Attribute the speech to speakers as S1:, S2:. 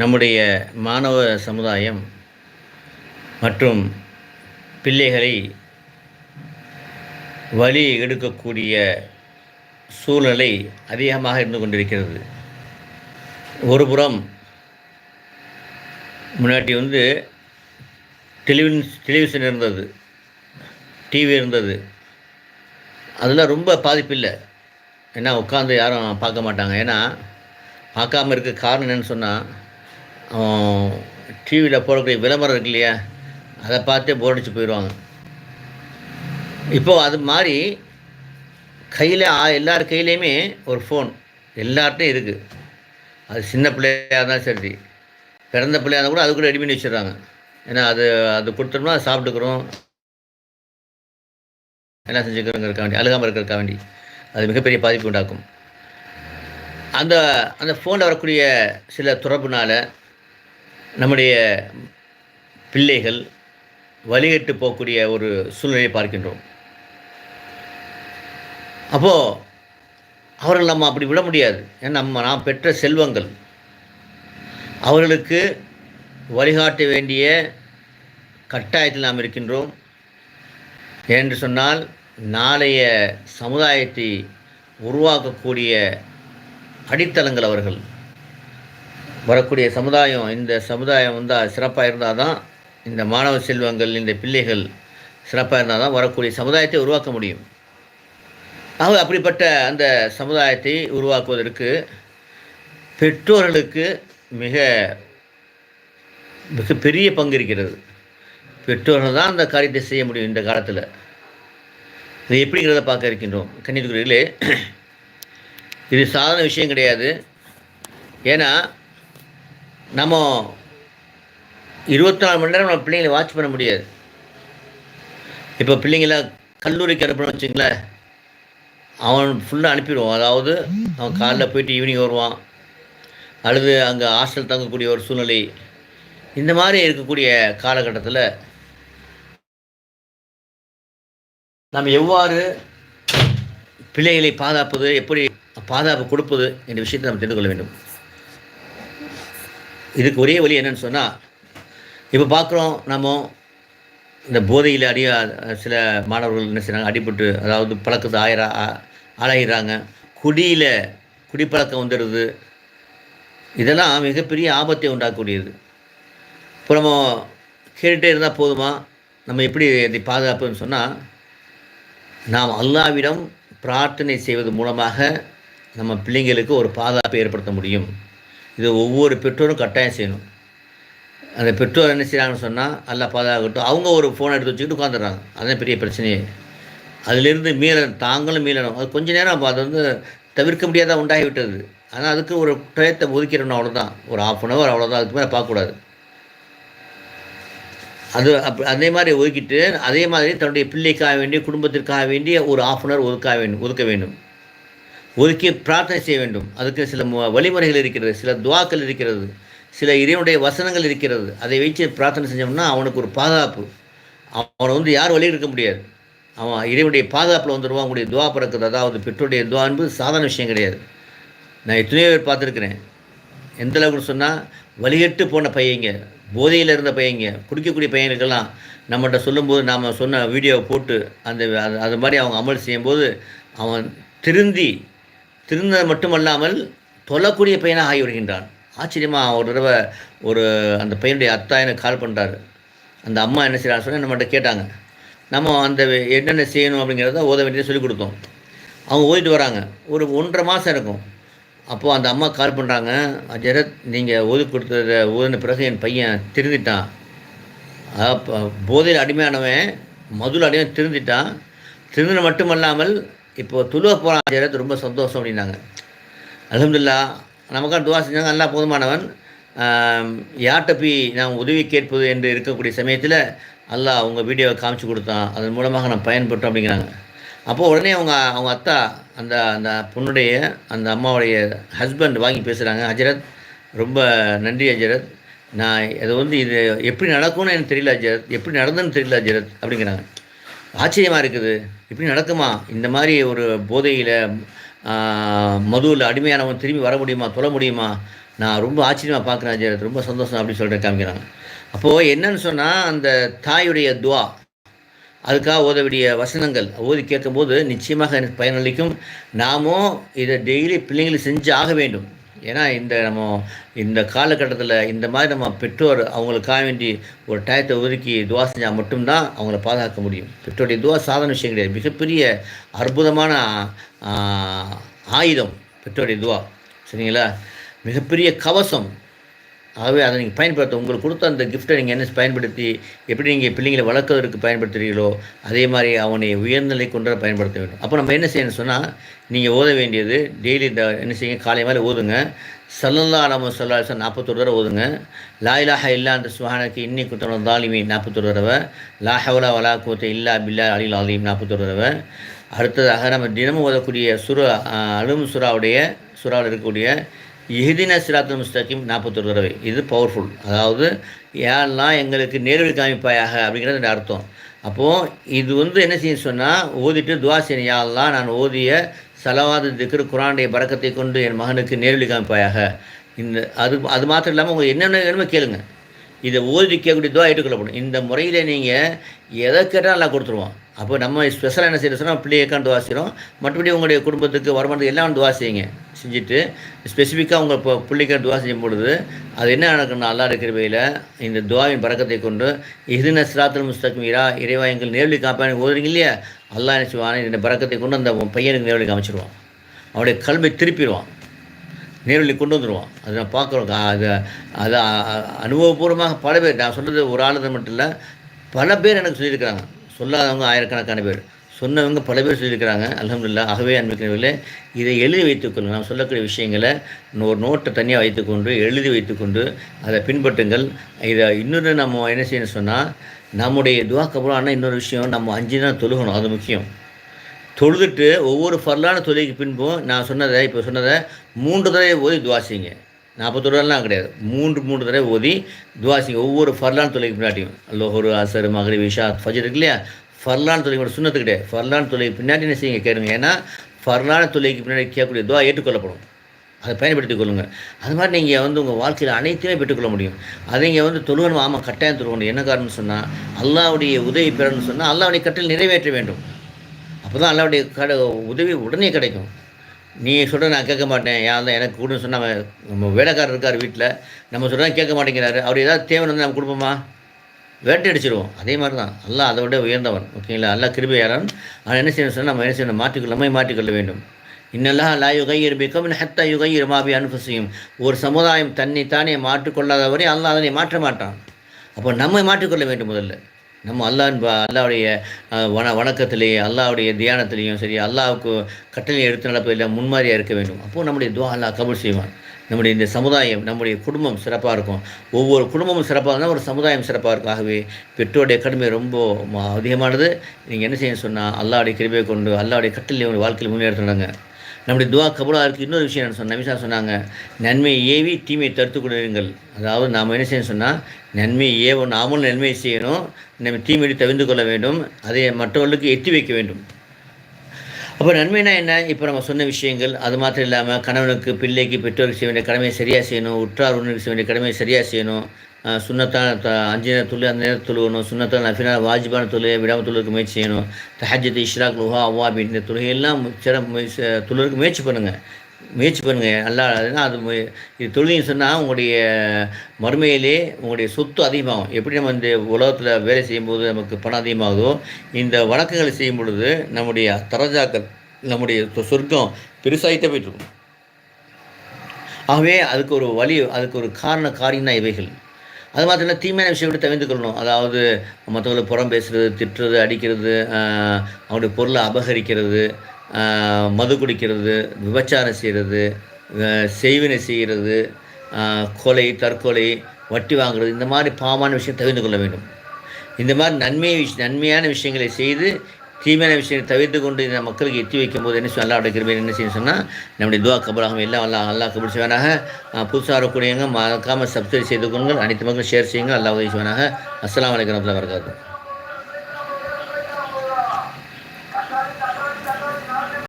S1: நம்முடைய மாணவ சமுதாயம் மற்றும் பிள்ளைகளை வழி எடுக்கக்கூடிய சூழ்நிலை அதிகமாக இருந்து கொண்டிருக்கிறது. ஒருபுறம் முன்னாடி வந்து டெலிவின் டெலிவிஷன் இருந்தது டிவி இருந்தது. அதெல்லாம் ரொம்ப பாதிப்பில்லை. ஏன்னா உட்காந்து யாரும் பார்க்க மாட்டாங்க. ஏன்னா பார்க்காம இருக்க காரணம் என்னென்னு சொன்னால் டிவியில் போடக்கூடிய விளம்பரம் இருக்கு இல்லையா? அதை பார்த்தே போர் அடித்து போயிடுவாங்க. இப்போது அது மாதிரி கையில் எல்லார் கையிலையுமே ஒரு ஃபோன் எல்லார்ட்டையும் இருக்குது அது சின்ன பிள்ளையாக இருந்தாலும் சரி பிறந்த பிள்ளையாக இருந்தால் கூட அதுக்கூட ரெடி பண்ணி வச்சிடுறாங்க. ஏன்னா அது அது கொடுத்தோம்னா அது சாப்பிட்டுக்கிறோம். என்ன செஞ்சுக்கிறோங்கிறக்க வேண்டி அழுகாமல் இருக்கிறக்க வேண்டி அது மிகப்பெரிய பாதிப்பு உண்டாக்கும். அந்த அந்த ஃபோனில் வரக்கூடிய சில துறப்புனால் நம்முடைய பிள்ளைகள் வழிகட்டு போகக்கூடிய ஒரு சூழ்நிலையை பார்க்கின்றோம். அப்போது அவர்கள் நம்ம அப்படி விட முடியாது. ஏன்னா நம்ம நாம் பெற்ற செல்வங்கள். அவர்களுக்கு வழிகாட்ட வேண்டிய கட்டாயத்தில் நாம் இருக்கின்றோம். என்று சொன்னால் நாளைய சமுதாயத்தை உருவாக்கக்கூடிய அடித்தளங்கள் அவர்கள். வரக்கூடிய சமுதாயம் இந்த சமுதாயம் வந்து சிறப்பாக இருந்தால் தான் இந்த மாணவ செல்வங்கள் இந்த பிள்ளைகள் சிறப்பாக இருந்தால் தான் வரக்கூடிய சமுதாயத்தை உருவாக்க முடியும். ஆக அப்படிப்பட்ட அந்த சமுதாயத்தை உருவாக்குவதற்கு பெற்றோர்களுக்கு மிக மிக பெரிய பங்கு இருக்கிறது. பெற்றோர்கள் தான் அந்த காரியத்தை செய்ய முடியும் இந்த காலத்தில். இது எப்படிங்கிறத பார்க்க இருக்கின்றோம். கன்னியாகுமரியிலே இது சாதாரண விஷயம் கிடையாது. ஏன்னா நம்ம இருபத்தி நாலு மணி நேரம் நம்ம பிள்ளைங்களை வாட்ச் பண்ண முடியாது. இப்போ பிள்ளைங்கள கல்லூரிக்கு அனுப்பணும்னு வச்சுங்களேன் அவன் ஃபுல்லாக அனுப்பிடுவான். அதாவது அவன் காலைல போயிட்டு ஈவினிங் வருவான். அல்லது அங்கே ஹாஸ்டல் தங்கக்கூடிய ஒரு சூழ்நிலை. இந்த மாதிரி இருக்கக்கூடிய காலகட்டத்தில் நாம் எவ்வாறு பிள்ளைகளை பாதுகாப்பது எப்படி பாதுகாப்பு கொடுப்பது என்ற விஷயத்தை நம்ம தெரிந்து கொள்ள வேண்டும். இதுக்கு ஒரே வழி என்னன்னு சொன்னால் இப்போ பார்க்குறோம் நம்ம இந்த போதையில் அடி சில மாணவர்கள் என்ன செய்கிறாங்க அடிபட்டு அதாவது பழக்கத்தை ஆயிரா ஆளாகிறாங்க குடியில் குடிப்பழக்கம் வந்துடுது. இதெல்லாம் மிகப்பெரிய ஆபத்தை உண்டாக்கக்கூடியது இப்போ நம்ம கேட்டுகிட்டே இருந்தால் போதுமா? நம்ம எப்படி இதை பாதுகாப்புன்னு சொன்னால் நாம் அல்லாவிடம் பிரார்த்தனை செய்வது மூலமாக நம்ம பிள்ளைங்களுக்கு ஒரு பாதுகாப்பை ஏற்படுத்த முடியும். இது ஒவ்வொரு பெற்றோரும் கட்டாயம் செய்யணும். அந்த பெற்றோர் என்ன செய்கிறாங்கன்னு சொன்னால் நல்லா பாதுகாக்கட்டும். அவங்க ஒரு ஃபோனை எடுத்து வச்சுக்கிட்டு உட்காந்துடுறாங்க அதுதான் பெரிய பிரச்சனையே. அதிலிருந்து மீளணும் தாங்களும் மீளணும். அது கொஞ்ச நேரம் அது வந்து தவிர்க்க முடியாத உண்டாகிவிட்டது. ஆனால் அதுக்கு ஒரு டயத்தை ஒதுக்கிறோம் அவ்வளோதான் ஒரு ஆஃப் அன் ஹவர் அவ்வளோதான் அதுக்கு மேலே பார்க்கக்கூடாது. அது அப் அதே மாதிரி ஒதுக்கிட்டு அதே மாதிரி தன்னுடைய பிள்ளைக்காக வேண்டிய குடும்பத்திற்காக வேண்டிய ஒரு ஆஃப் அன் ஹவர் ஒதுக்க வேண்டும் ஒதுக்க வேண்டும். ஒதுக்கி பிரார்த்தனை செய்ய வேண்டும். அதுக்கு சில வழிமுறைகள் இருக்கிறது சில துவாக்கள் இருக்கிறது சில இறைவனுடைய வசனங்கள் இருக்கிறது. அதை வச்சு பிரார்த்தனை செஞ்சோம்னா அவனுக்கு ஒரு பாதுகாப்பு. அவனை வந்து யார் வழி இருக்க முடியாது. அவன் இறைவனுடைய பாதுகாப்பில் வந்துடுவான் அவங்களுடைய துவா பிறக்குது. அதாவது பெற்றோருடைய துவா என்பது சாதாரண விஷயம் கிடையாது. நான் எத்தனையோ பேர் பார்த்துருக்குறேன். எந்த அளவுக்கு சொன்னால் வழிகட்டு போன பையங்க போதையில் இருந்த பையங்க குடிக்கக்கூடிய பையனுக்கெல்லாம் நம்மகிட்ட சொல்லும்போது நாம் சொன்ன வீடியோவை போட்டு அந்த அது மாதிரி அவங்க அமல் செய்யும்போது அவன் திருந்தி திருந்தது மட்டுமல்லாமல் தொல்லக்கூடிய பையனாக ஆகி வருகின்றான். ஆச்சரியமாக ஒரு தடவை ஒரு அந்த பையனுடைய அத்தா எனக்கு கால் பண்ணுறாரு அந்த அம்மா என்ன செய்யறான்னு சொன்னால் நம்மகிட்ட கேட்டாங்க. நம்ம அந்த என்னென்ன செய்யணும் அப்படிங்கிறத ஓத வேண்டியதை சொல்லிக் கொடுத்தோம். அவங்க ஓதிட்டு வராங்க. ஒரு ஒன்றரை மாதம் இருக்கும். அப்போது அந்த அம்மா கால் பண்ணுறாங்க ஜெரத் நீங்கள் ஓதி கொடுத்தத ஓதின பிறகு என் பையன் திருந்திட்டான். அப்போ போதையில் அடிமையானவன் மதுள் அடிமை திருந்திட்டான். திருந்தின மட்டுமல்லாமல் இப்போது துலுவ போகிறான் ஜெரத் ரொம்ப சந்தோஷம் அப்படின்னாங்க. அலமதுல்லா நமக்கான துவா செஞ்சாங்க நல்லா போதுமானவன். யார்கிட்ட போய் நான் உதவி கேட்பது என்று இருக்கக்கூடிய சமயத்தில் அல்லாஹ் அவங்க வீடியோவை காமிச்சு கொடுத்தான். அதன் மூலமாக நான் பயன்பட்டோம் அப்படிங்கிறாங்க. அப்போது உடனே அவங்க அவங்க அத்தா அந்த அந்த பொண்ணுடைய அந்த அம்மாவுடைய ஹஸ்பண்ட் வாங்கி பேசுகிறாங்க ஹஜரத் ரொம்ப நன்றி ஹஜரத் நான் இதை வந்து இது எப்படி நடக்கும்னு எனக்கு தெரியல ஹஜரத் எப்படி நடந்துன்னு தெரியல ஹஜரத் அப்படிங்கிறாங்க. ஆச்சரியமாக இருக்குது. இப்படி நடக்குமா? இந்த மாதிரி ஒரு போதையில் மதுவில் அடிமையானவன் திரும்பி வர முடியுமா? தொல முடியுமா? நான் ரொம்ப ஆச்சரியமாக பார்க்குறேன் அஜய் ரொம்ப சந்தோஷம் அப்படின்னு சொல்லிட்டு காமிக்கிறாங்க. அப்போது என்னன்னு சொன்னால் அந்த தாயுடைய துவா அதுக்காக ஓதக்கூடிய வசனங்கள் ஓதி கேட்கும்போது நிச்சயமாக எனக்கு பயனளிக்கும். நாமும் இதை டெய்லி பிள்ளைங்களுக்கு செஞ்சு ஆக வேண்டும். ஏன்னா இந்த நம்ம இந்த காலகட்டத்தில் இந்த மாதிரி நம்ம பெற்றோர் அவங்களுக்காக வேண்டி ஒரு டயத்தை ஒதுக்கி துவா செஞ்சால் மட்டும்தான் அவங்கள பாதுகாக்க முடியும். பெற்றோருடைய துவா சாதாரண விஷயம் கிடையாது. மிகப்பெரிய அற்புதமான ஆயுதம் பெற்றோருடைய துவா. சரிங்களா? மிகப்பெரிய கவசம் ஆகவே அதை நீங்கள் பயன்படுத்த உங்களுக்கு கொடுத்த அந்த கிஃப்ட்டை நீங்கள் என்ன பயன்படுத்தி எப்படி நீங்கள் பிள்ளைங்களை வளர்க்கறதுக்கு பயன்படுத்துகிறீங்களோ அதே மாதிரி அவனை உயர்நிலை கொண்டு பயன்படுத்த வேண்டும். அப்போ நம்ம என்ன செய்யணும் சொன்னால் நீங்கள் ஓத வேண்டியது டெய்லி இந்த என்ன செய்யுங்க காலை மேலே ஓதுங்க. சல்லல்லா அலமு சல்லாஹ் நாற்பத்தொரு தடவை ஓதுங்க. லா இல்லா அந்த சுஹானக்கு இன்னி குத்தன தாலிமி நாற்பத்தொரு தடவை. லாஹவுலா வலா கூத்த இல்லா பில்லா அலில் அலீம் நாற்பத்தொரு தடவை. அடுத்ததாக நம்ம தினமும் ஓதக்கூடிய சுரா அலும் சுறாவுடைய சுறாவில் இருக்கக்கூடிய இஹிதின சிராத்தல் முஸ்தகிம் நாற்பத்தொரு தடவை. இது பவர்ஃபுல் அதாவது யாரெல்லாம் எங்களுக்கு நேர்வழி காமிப்பாயாக அப்படிங்கிறது இந்த அர்த்தம். அப்போது இது வந்து என்ன செய்ய சொன்னால் ஓதிட்டு துவா செய்யணும். யாரெல்லாம் நான் ஓதிய செலவாத திக்ரு குரானுடைய பறக்கத்தை கொண்டு என் மகனுக்கு நேர்வழி காமிப்பாயாக இந்த அது அது மாத்திரம் இல்லாமல் உங்களுக்கு என்னென்ன வேணுமோ கேளுங்க. இதை ஓதி கேட்கக்கூடிய துவா ஏற்றுக்கொள்ளப்படும். இந்த முறையில் நீங்கள் எதை கேட்டால் நல்லா கொடுத்துருவோம் அப்போ நம்ம ஸ்பெஷலாக என்ன செய்யணும் சொன்னால் பிள்ளையக்கான் துவா செய்கிறோம் மற்றபடி உங்களுடைய குடும்பத்துக்கு வருமானத்துக்கு எல்லாம் துவா செய்யுங்க செஞ்சுட்டு. ஸ்பெசிஃபிக்காக உங்கள் இப்போ பிள்ளைக்கான துவா செய்யும் பொழுது அது என்ன நடக்கணும் அல்லா இருக்கிறவையில் இந்த துவாவின் பறக்கத்தை கொண்டு இதுன சிராத்தல் முஸ்தக்மீரா இறைவா எங்கள் நேர்வழி காப்பான் ஓதுறீங்க இல்லையா? அல்லா என்ன செய்வான் இந்த பறக்கத்தை கொண்டு அந்த பையனுக்கு நேர்வழி காமிச்சிருவான். அவனுடைய கல்வை திருப்பிடுவான். நேர்வழி கொண்டு வந்துடுவான் அதை நான் பார்க்குறோம். அது அது அனுபவபூர்வமாக பல பேர் நான் சொல்கிறது ஒரு ஆளுது மட்டும் இல்லை பல பேர் எனக்கு சொல்லியிருக்கிறாங்க. சொல்லாதவங்க ஆயிரக்கணக்கான பேர். சொன்னவங்க பல பேர் சொல்லியிருக்கிறாங்க. அலமதுல்லா ஆகவே அன்பிக்கிறவர்களே இதை எழுதி வைத்துக்கொள்ளுங்கள் நாம் சொல்லக்கூடிய விஷயங்களை ஒரு நோட்டை தனியாக வைத்துக்கொண்டு எழுதி வைத்துக்கொண்டு அதை பின்பற்றுங்கள். இதை இன்னொரு நம்ம என்ன செய்யணும் சொன்னால் நம்முடைய துவா ஆனால் இன்னொரு விஷயம் நம்ம அஞ்சு தான் தொழுகணும் அது முக்கியம். தொழுதுட்டு ஒவ்வொரு ஃபர்லான தொழுகைக்கு பின்பும் நான் சொன்னதை இப்போ சொன்னதை மூன்று தடவை போய் துவா செய்யுங்க. நாற்பது தடவைலாம் கிடையாது. மூன்று மூன்று தடவை ஓதி துவா ஒவ்வொரு ஃபர்லான் தொலைக்கு பின்னாடியும் லோஹரு அசர் மகரி விஷா ஃபஜர் இருக்கு இல்லையா? ஃபர்லான் தொழுகை கூட சுண்ணத்து கிடையாது. ஃபர்லான் தொலைக்கு பின்னாடி என்ன செய்யுங்க கேளுங்க. ஏன்னா ஃபர்லான தொலைக்கு பின்னாடி கேட்கக்கூடிய துவா ஏற்றுக்கொள்ளப்படும். அதை பயன்படுத்திக் கொள்ளுங்கள் அது மாதிரி நீங்கள் வந்து உங்கள் வாழ்க்கையில் அனைத்தையுமே பெற்றுக்கொள்ள முடியும். அதை நீங்கள் வந்து தொழுகணும். ஆமாம் கட்டாயம் தொழுகணும். என்ன காரணம்னு சொன்னால் அல்லாவுடைய உதவி பெறணும்னு சொன்னால் அல்லாவுடைய கட்டில் நிறைவேற்ற வேண்டும். அப்போ தான் அல்லாவுடைய கட உதவி உடனே கிடைக்கும். நீ சொல்கிற நான் கேட்க மாட்டேன். யார் தான் எனக்கு கூடன்னு சொன்னாங்க நம்ம வேலைக்காரர் இருக்கார் வீட்டில் நம்ம சொல்கிறா கேட்க மாட்டேங்கிறாரு. அவர் ஏதாவது தேவை வந்து நம்ம கொடுப்போமா? வேட்டை அடிச்சிருவோம் அதே மாதிரி தான் எல்லாம் அதை விட உயர்ந்தவன். ஓகேங்களா அல்லா கிருபையாரன் ஆனால் என்ன செய்யணும் சொன்னால் நம்ம என்ன செய்யணும்? மாற்றிக்கொள்ள நம்மை மாற்றிக்கொள்ள வேண்டும். இன்னெல்லாம் லா யுகையர் பிக்கம் ஹத்தா யுகையர் மாபி அனுபசியும் ஒரு சமுதாயம் தன்னை தானே மாற்றிக்கொள்ளாத வரை அல்லாஹ் அதனை மாற்ற மாட்டான். அப்போ நம்மை மாற்றிக்கொள்ள வேண்டும் முதல்ல. நம்ம அல்லாஹ் அல்லாவுடைய அஹ், வண வணக்கத்திலேயே அல்லாவுடைய தியானத்திலையும் சரி அல்லாவுக்கு கட்டளை எடுத்து நடப்பதில் முன்மாதிரியாக இருக்க வேண்டும். அப்போது நம்முடைய துவா அல்லாஹ் கபூல் செய்வான். நம்முடைய இந்த சமுதாயம் நம்முடைய குடும்பம் சிறப்பாக இருக்கும். ஒவ்வொரு குடும்பமும் சிறப்பாக இருந்தால் ஒரு சமுதாயம் சிறப்பாக இருக்கும். ஆகவே பெற்றோருடைய கடுமை ரொம்ப அதிகமானது. நீங்கள் என்ன செய்யணும் சொன்னால் அல்லாவுடைய கிருபையை கொண்டு அல்லாவுடைய கட்டளை வாழ்க்கையில் முன்னேற்றினாங்க நம்முடைய துவா கபலாக இருக்குது இன்னொரு விஷயம் என்ன சொன்ன நபிசா சொன்னாங்க நன்மையை ஏவி தீமையை தடுத்து கொடுங்கள் அதாவது நாம் என்ன செய்யணும் சொன்னால் நன்மையை ஏவ நாமும் நன்மையை செய்யணும். நம்ம தீமையை தவிர்த்து கொள்ள வேண்டும். அதை மற்றவர்களுக்கு எத்தி வைக்க வேண்டும். அப்போ நன்மைனா என்ன? இப்போ நம்ம சொன்ன விஷயங்கள் அது மாத்திரம் இல்லாமல் கணவனுக்கு பிள்ளைக்கு பெற்றோருக்கு செய்ய வேண்டிய கடமையை சரியாக செய்யணும் உற்றார் உணருக்கு செய்ய வேண்டிய கடமையை சரியாக செய்யணும். அஹ் சுன்னத்தான த அஞ்சு துளி அந்த நேரத்தில் துழுவணும் சுன்னத்தான நஃபினா வாஜிபான தொழுகை விடாமல் தொழுக்கு முயற்சி செய்யணும். தஹஜத் இஷ்ராக் லுஹா அவ்வா அப்படின்ற தொழுகையெல்லாம் சிற தொழுக்கு முயற்சி பண்ணுங்கள் முயற்சி பண்ணுங்கள் நல்லா அது இது தொழில்னு சொன்னால் உங்களுடைய மறுமையிலே உங்களுடைய சொத்து அதிகமாகும். எப்படி நம்ம இந்த உலகத்தில் வேலை செய்யும்போது நமக்கு பணம் அதிகமாகுதோ இந்த வழக்குகளை செய்யும் பொழுது நம்முடைய தரஜாக்கள் நம்முடைய சொ- சொர்க்கம் பெருசாகிட்டே போயிட்டு ஆகவே அதுக்கு ஒரு வழி அதுக்கு ஒரு காரண காரியம் தான் இவைகள். அது மாத்திரம் தீமையான விஷயங்களை தவிர்த்து கொள்ளணும் அதாவது மற்றவங்களை புறம் பேசுறது திட்டுறது அடிக்கிறது அவனுடைய பொருளை அபகரிக்கிறது மது குடிக்கிறது விபச்சாரம் செய்கிறது செய்வினை செய்கிறது கொலை தற்கொலை வட்டி வாங்குறது இந்த மாதிரி பாவமான விஷயம் தவிர்த்து கொள்ள வேண்டும். இந்த மாதிரி நன்மை விஷ நன்மையான விஷயங்களை செய்து தீமையான விஷயங்களை தவிர்த்து கொண்டு இந்த மக்களுக்கு எத்தி வைக்கும்போது என்ன செய்யும் அப்படி கிருபை என்ன செய்யும் சொன்னால் நம்முடைய துவா கபராகும் எல்லாம் அல்லா அல்லா கபர் செய்வானாக. புதுசாக வரக்கூடியவங்க மறக்காமல் சப்ஸ்கிரைப் செய்து கொள்ளுங்கள். அனைத்து மக்களும் ஷேர் செய்யுங்க அல்லா உதவி செய்வானாக. அஸ்லாம் அலைக்கும் வரமத்துல்லாஹி